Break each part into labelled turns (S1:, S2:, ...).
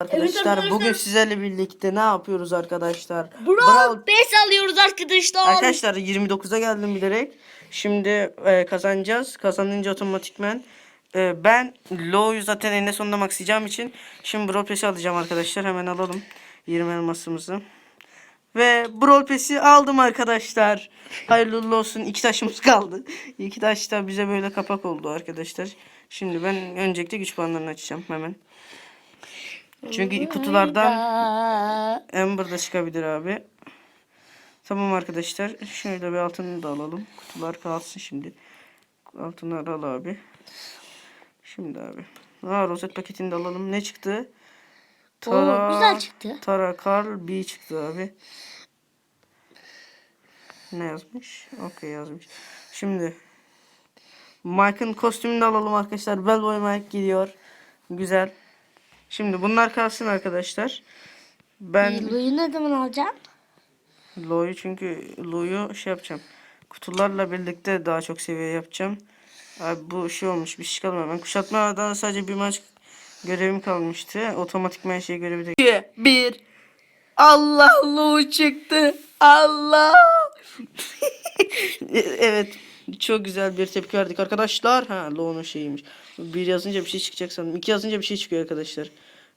S1: Arkadaşlar
S2: arkadaşlar.
S1: bugün sizlerle birlikte ne yapıyoruz arkadaşlar?
S2: Brawl Pass alıyoruz arkadaşlar.
S1: Arkadaşlar 29'a geldim bilerek. Şimdi e, kazanacağız. Kazanınca otomatikmen e, ben Low'yu zaten eninde sonunda maxlayacağım için şimdi Brawl Pass'i alacağım arkadaşlar. Hemen alalım 20 elmasımızı. Ve Brawl Pass'i aldım arkadaşlar. Hayırlı uğurlu olsun. İki taşımız kaldı. İki taş da bize böyle kapak oldu arkadaşlar. Şimdi ben öncelikle güç puanlarını açacağım hemen. Çünkü kutulardan Amber da çıkabilir abi. Tamam arkadaşlar. Şöyle bir altını da alalım. Kutular kalsın şimdi. Altınları al abi. Şimdi abi. Aa rozet paketini de alalım. Ne çıktı?
S2: Oo, güzel çıktı.
S1: Tara Karl B çıktı abi. Ne yazmış? Okey yazmış. Şimdi Mike'ın kostümünü de alalım arkadaşlar. Bellboy Mike gidiyor. Güzel. Şimdi bunlar kalsın arkadaşlar. Ben
S2: Lou'yu ne zaman alacaksın?
S1: Lo'yu çünkü Lo'yu şey yapacağım. Kutularla birlikte daha çok seviye yapacağım. Abi bu şey olmuş bir şey kalmadı. Ben kuşatmadan sadece bir maç görevim kalmıştı. Otomatikman şey görevi de. 2, 1. Allah Lo çıktı. Allah. evet. Çok güzel bir tepki verdik arkadaşlar. Ha Lo'nun şeyiymiş. Bir yazınca bir şey çıkacak sanırım. İki yazınca bir şey çıkıyor arkadaşlar.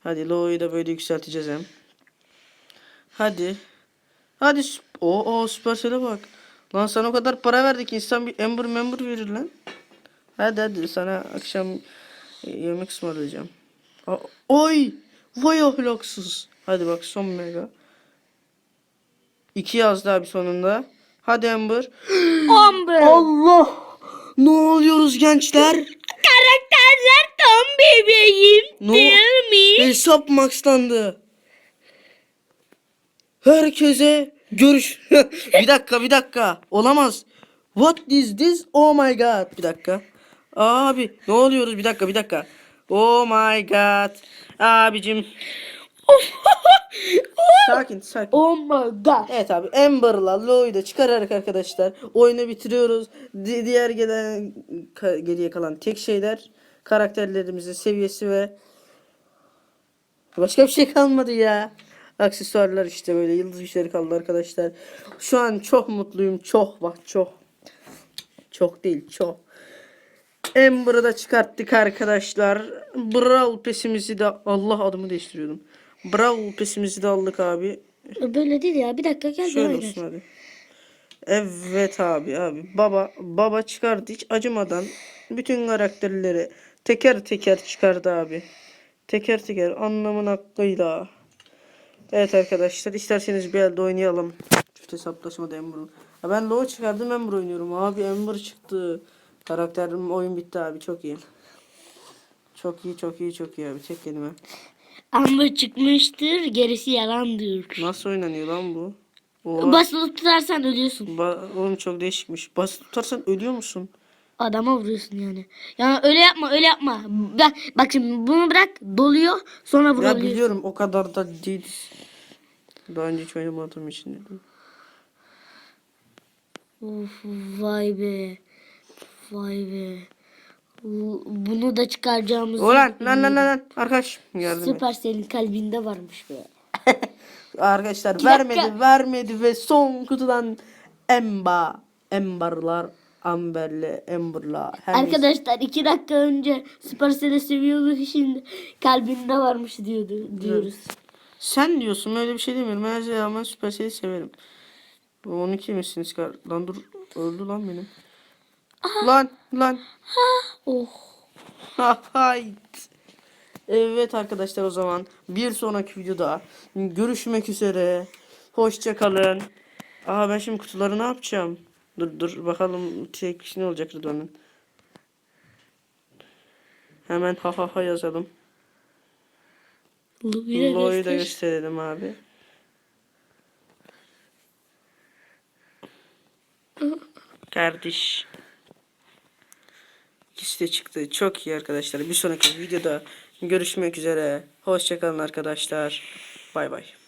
S1: Hadi Lo'yu da böyle yükselteceğiz hem. Hadi. Hadi. Oo, oo Supercell'e bak. Lan sana o kadar para verdik. insan bir Ember member verir lan. Hadi hadi sana akşam e, yemek ısmarlayacağım. Oy! Vay ahlaksız. Hadi bak son mega. İki yazdı abi sonunda. Hadi Ember.
S2: Amber.
S1: Allah! Ne oluyoruz gençler?
S2: Karakterler tam bebeğim
S1: Ne?
S2: değil mi?
S1: Hesap maxlandı. Herkese görüş. bir dakika bir dakika. Olamaz. What is this? Oh my god. Bir dakika. Abi ne oluyoruz? Bir dakika bir dakika. Oh my god. Abicim. sakin sakin.
S2: Oh my god.
S1: Evet abi Amber'la Lo'yu da çıkararak arkadaşlar oyunu bitiriyoruz. Di- diğer gelen geriye kalan tek şeyler karakterlerimizin seviyesi ve başka bir şey kalmadı ya. Aksesuarlar işte böyle yıldız güçleri kaldı arkadaşlar. Şu an çok mutluyum. Çok bak çok. Çok değil çok. Amber'ı da çıkarttık arkadaşlar. Brawl pesimizi de Allah adımı değiştiriyordum. Brawl pesimizi de aldık abi.
S2: Böyle değil ya bir dakika gel
S1: Şöyle olsun hadi. Evet abi abi. Baba baba çıkardı hiç acımadan bütün karakterleri teker teker çıkardı abi. Teker teker anlamın hakkıyla. Evet arkadaşlar isterseniz bir elde oynayalım. Çift hesaplaşmada Ember'ın. Ben Low çıkardım Ember oynuyorum. Abi Ember çıktı. Karakterim oyun bitti abi çok iyi. Çok iyi çok iyi çok iyi abi tek kelime.
S2: Amber çıkmıştır gerisi yalandır.
S1: Nasıl oynanıyor lan bu? Oha.
S2: Basılı tutarsan ölüyorsun.
S1: Ba- oğlum çok değişikmiş. Basit tutarsan ölüyor musun?
S2: Adama vuruyorsun yani. Yani öyle yapma öyle yapma. Bak, bak şimdi bunu bırak doluyor sonra
S1: Ya
S2: vurabiliyorsun.
S1: biliyorum o kadar da değil. Daha önce hiç oynamadığım için dedim.
S2: Of, vay be. Vay be. Bu- Bunu da çıkaracağımız
S1: Ulan lan lan lan arkadaş yardım et.
S2: süper senin kalbinde varmış be.
S1: Arkadaşlar
S2: Bir dakika.
S1: vermedi vermedi ve son kutudan Emba Emberlar Amber'le Ember'la.
S2: Arkadaşlar iki dakika önce Supercell'i seviyordu şimdi kalbinde varmış diyordu diyoruz.
S1: Sen diyorsun öyle bir şey demiyorum. Her rağmen Supercell'i severim. Onu kimsin çıkar? Lan dur öldü lan benim. Lan lan.
S2: Oh.
S1: Hayt. Evet arkadaşlar o zaman bir sonraki videoda görüşmek üzere. Hoşça kalın. Aa ben şimdi kutuları ne yapacağım? Dur dur bakalım tek ne olacak Rıdvan'ın. Hemen ha ha ha yazalım. Lo'yu da
S2: göster.
S1: gösterelim abi. Kardeş. De çıktı. Çok iyi arkadaşlar. Bir sonraki videoda görüşmek üzere. Hoşçakalın arkadaşlar. Bay bay.